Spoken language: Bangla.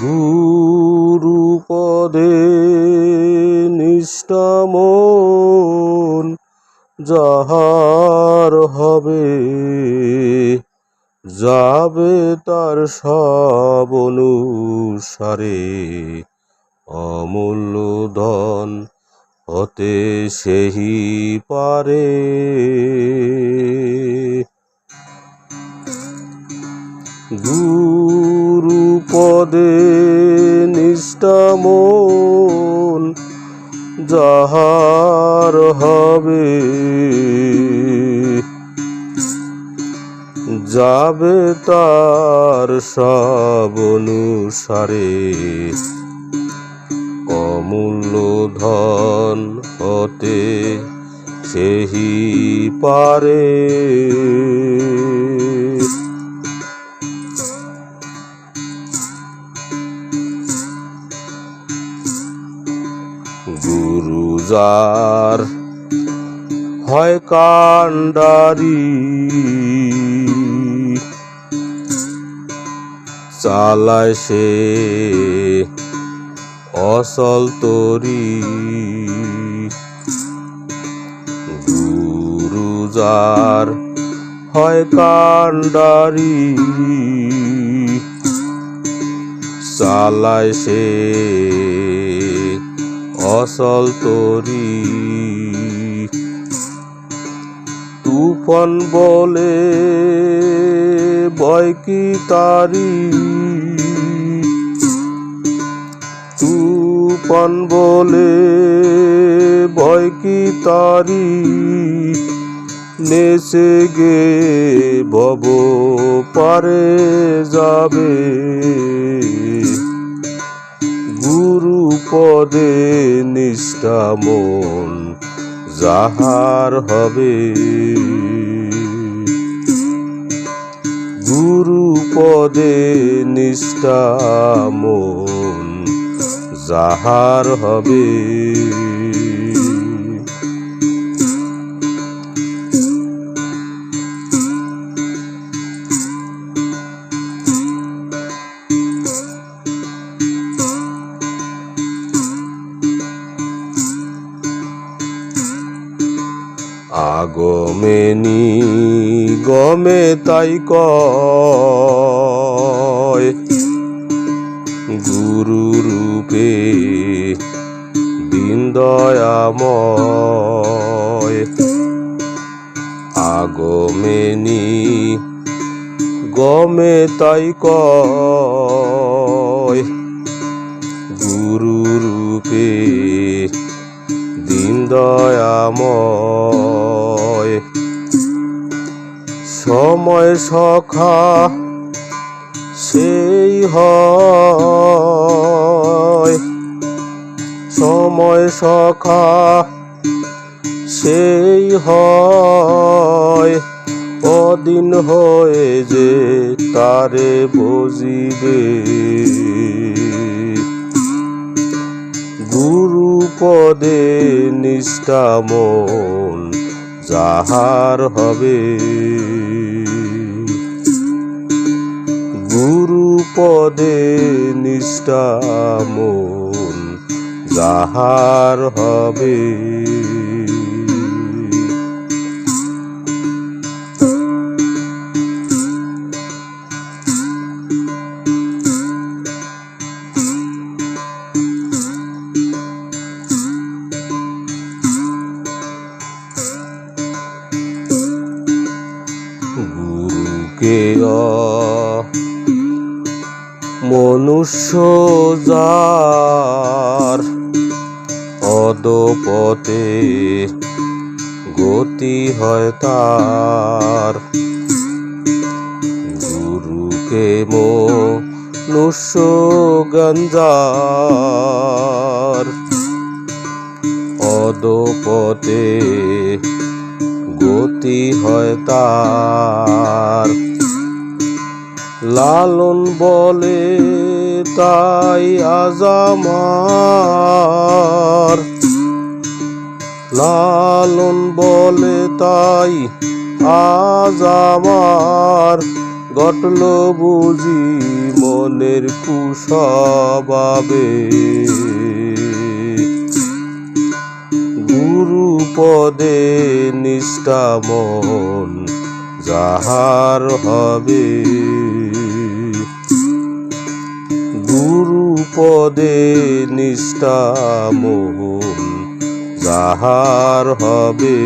গুরু পদে নিষ্ঠামন যাহার হবে যাবে তার সব অনুসারে অমূল্য ধন হতে সেহি পারে। গুরু পদে নিষ্ঠামন যাহার হবে যাবে তার সব অনুসারে অমূল্য ধন হতে সেহি পারে। যার হয় কাণ্ডারি। চালায় সে অসল তরি। গুরু যার হয় কাণ্ডারি। চালায় সে অসল তরি। তুফান বলে বয় কি তারি? তুফান বলে, ভয় কি তারি? নেচে গে, ভব পারে যাবে। গুরু পদে নিষ্ঠা মন যাহার হবে। গুরু পদে নিষ্ঠা মন যাহার হবে। আগমেনি গমে তাই কয়। গুরু রূপে দিন আগমেনি গমে তাই কয়। গুরু রূপে দিন দয়াময়। সময় সখা সেই হয়। সময় সখা সেই হয়। অদিন হয়ে যে তারে বুঝিবে। গুরু পদে নিষ্ঠা মন যাহার হবে। গুরু পদে নিষ্ঠা মন যাহার হবে। গুরুকে মনুষ্য যার অদপতে গতি হয় তার। গুরুকে মনুষ্য গঞ্জার অদপতে গতি হয় তার। লালন বলে তাই আজামার লালন বলে তাই আজ আমার। ঘটল বুঝি মনের কুসবাবে। গুরু পদে নিষ্ঠা মন যাহার হবে। গুরু পদে নিষ্ঠা মোহন যাহার হবে।